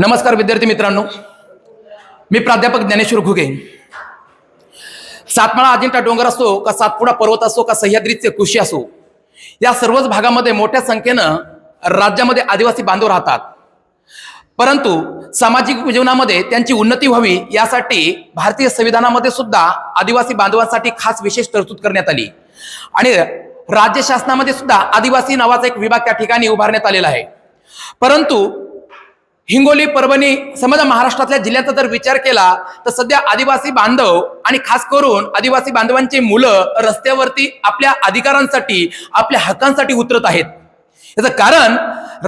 नमस्कार विद्यार्थी मित्रांनो. मी प्राध्यापक ज्ञानेश्वर घुगे. सातमाळा अजिंठा डोंगर असो का सातपुडा पर्वत असो का सह्याद्रीचे कृषी असो या सर्वच भागामध्ये मोठ्या संख्येनं राज्यामध्ये आदिवासी बांधव राहतात. परंतु सामाजिक जीवनामध्ये त्यांची उन्नती व्हावी यासाठी भारतीय संविधानामध्ये सुद्धा आदिवासी बांधवांसाठी खास विशेष तरतूद करण्यात आली. आणि राज्य शासनामध्ये सुद्धा आदिवासी नावाचा एक विभाग त्या ठिकाणी उभारण्यात आलेला आहे. परंतु हिंगोली परभणी समजा महाराष्ट्रातल्या जिल्ह्याचा जर विचार केला तर सध्या आदिवासी बांधव आणि खास करून आदिवासी बांधवांची मुलं रस्त्यावरती आपल्या अधिकारांसाठी आपल्या हक्कांसाठी उतरत आहेत. याचं कारण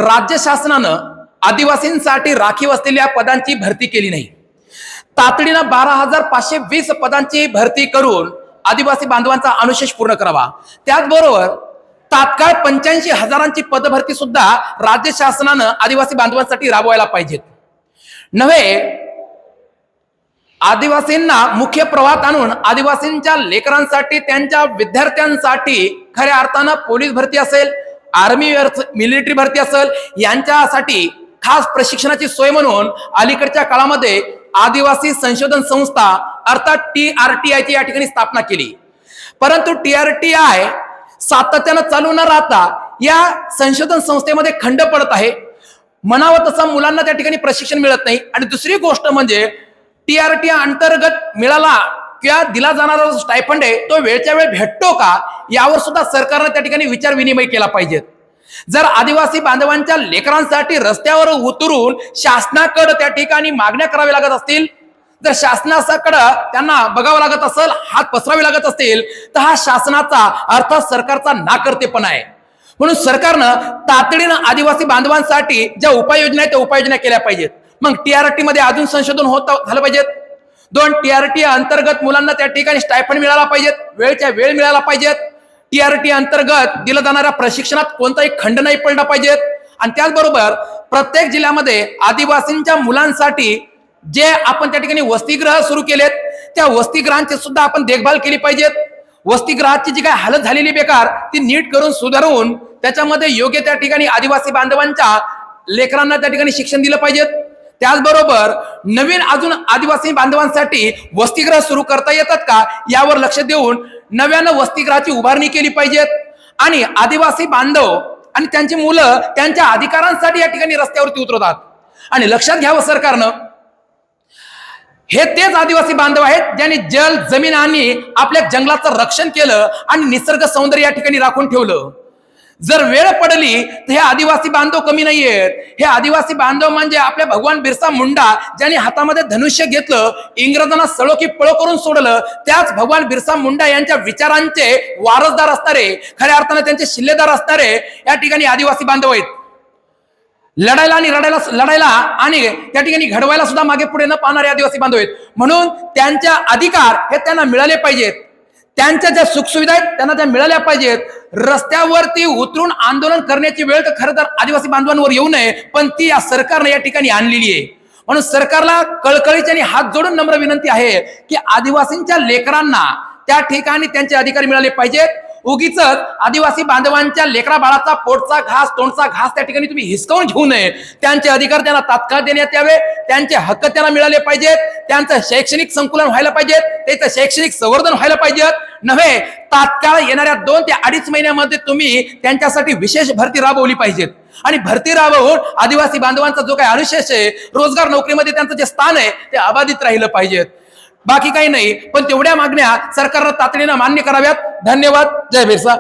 राज्य शासनानं आदिवासींसाठी राखीव असलेल्या पदांची भरती केली नाही. तातडीनं बारा हजार पाचशे वीस पदांची भरती करून आदिवासी बांधवांचा अनुशेष पूर्ण करावा. त्याचबरोबर तात्काळ पंच्याऐंशी हजारांची पदभरती सुद्धा राज्य शासनानं आदिवासी बांधवांसाठी राबवायला पाहिजेत. नव्हे आदिवासींना मुख्य प्रवाहात आणून आदिवासींच्या लेकरांसाठी त्यांच्या विद्यार्थ्यांसाठी खऱ्या अर्थानं पोलीस भरती असेल आर्मी मिलिटरी भरती असेल यांच्यासाठी खास प्रशिक्षणाची सोय म्हणून अलीकडच्या काळामध्ये आदिवासी संशोधन संस्था अर्थात टी आर टी आयची या ठिकाणी स्थापना केली. परंतु टी आर टी आय सातत्यानं चालू न राहता या संशोधन संस्थेमध्ये खंड पडत आहे. म्हणावं तसं मुलांना त्या ठिकाणी प्रशिक्षण मिळत नाही. आणि दुसरी गोष्ट म्हणजे टी आर टी अंतर्गत मिळाला किंवा दिला जाणारा जो स्टायफंड आहे तो वेळच्या वेळ भेटतो का? यावर सुद्धा सरकारनं त्या ठिकाणी विचार विनिमय केला पाहिजेत जर आदिवासी बांधवांच्या लेकरांसाठी रस्त्यावर उतरून शासनाकडे त्या ठिकाणी मागण्या कराव्या लागत असतील जर शासनाकडं त्यांना बघावं लागत असेल हात पसरावे लागत असतील तर हा शासनाचा अर्थात सरकारचा नाकर्तेपणा आहे. म्हणून सरकारनं तातडीनं आदिवासी बांधवांसाठी ज्या उपाययोजना आहेत त्या उपाययोजना केल्या पाहिजेत. मग टीआरटी मध्ये अजून संशोधन होत झालं पाहिजेत. दोन टीआरटी अंतर्गत मुलांना त्या ठिकाणी स्टायफंड मिळाला पाहिजेत. वेळच्या वेळ मिळाला पाहिजेत. टीआरटी अंतर्गत दिलं जाणाऱ्या प्रशिक्षणात कोणताही खंड नाही पडला पाहिजेत. आणि त्याचबरोबर प्रत्येक जिल्ह्यामध्ये आदिवासींच्या मुलांसाठी जे आपण त्या ठिकाणी वसतिग्रह सुरू केलेत त्या वसतिगृहांची सुद्धा आपण देखभाल केली पाहिजेत. वसतिग्रहाची जी काय हालत झालेली बेकार ती नीट करून सुधारून त्याच्यामध्ये योग्य त्या ठिकाणी आदिवासी बांधवांच्या लेकरांना त्या ठिकाणी शिक्षण दिलं पाहिजेत. त्याचबरोबर नवीन अजून आदिवासी बांधवांसाठी वसतिग्रह सुरू करता येतात का यावर लक्ष देऊन नव्यानं वसतिग्रहाची उभारणी केली पाहिजेत. आणि आदिवासी बांधव आणि त्यांची मुलं त्यांच्या अधिकारांसाठी या ठिकाणी रस्त्यावरती उतरवतात आणि लक्षात घ्यावं सरकारनं हे तेच आदिवासी बांधव आहेत ज्यांनी जल जमीन आणि आपल्या जंगलाचं रक्षण केलं आणि निसर्ग सौंदर्य या ठिकाणी राखून ठेवलं. जर वेळ पडली तर हे आदिवासी बांधव कमी नाहीयेत. हे आदिवासी बांधव म्हणजे आपल्या भगवान बिरसा मुंडा ज्यांनी हातामध्ये धनुष्य घेतलं इंग्रजांना सळो की पळो करून सोडलं. त्याच भगवान बिरसा मुंडा यांच्या विचारांचे वारसदार असणारे खऱ्या अर्थाने त्यांचे शिल्लेदार असणारे या ठिकाणी आदिवासी बांधव आहेत. लढायला आणि रडायला लढायला आणि त्या ठिकाणी घडवायला सुद्धा मागे पुढे न पाहणारे आदिवासी बांधव आहेत. म्हणून त्यांच्या अधिकार हे त्यांना मिळाले पाहिजेत. त्यांच्या ज्या सुखसुविधा आहेत त्यांना त्या मिळाल्या पाहिजेत. रस्त्यावरती उतरून आंदोलन करण्याची वेळ तर खरं तर आदिवासी बांधवांवर येऊ नये पण ती या सरकारनं या ठिकाणी आणलेली आहे. म्हणून सरकारला कळकळीची आणि हात जोडून नम्र विनंती आहे की आदिवासींच्या लेकरांना त्या ठिकाणी त्यांचे अधिकार मिळाले पाहिजेत. उगीच आदिवासी बांधवांच्या लेकरा बाळाचा पोटचा घास तोंडचा घास त्या ठिकाणी तुम्ही हिसकावून घेऊ नये. त्यांचे अधिकार त्यांना तात्काळ देण्यात यावे. त्यांचे हक्क त्यांना मिळाले पाहिजेत. त्यांचं शैक्षणिक संकुलन व्हायला पाहिजेत. त्याचं शैक्षणिक संवर्धन व्हायला पाहिजेत. नव्हे तात्काळ येणाऱ्या दोन ते अडीच महिन्यामध्ये तुम्ही त्यांच्यासाठी विशेष भरती राबवली पाहिजेत. आणि भरती राबवून आदिवासी बांधवांचा जो काही अनुशेष आहे रोजगार नोकरीमध्ये त्यांचं जे स्थान आहे ते अबाधित राहिलं पाहिजेत. बाकी काही नाही. पण तेवढ्या मागण्या सरकारनं तातडीनं मान्य कराव्यात. धन्यवाद. जय बिरसा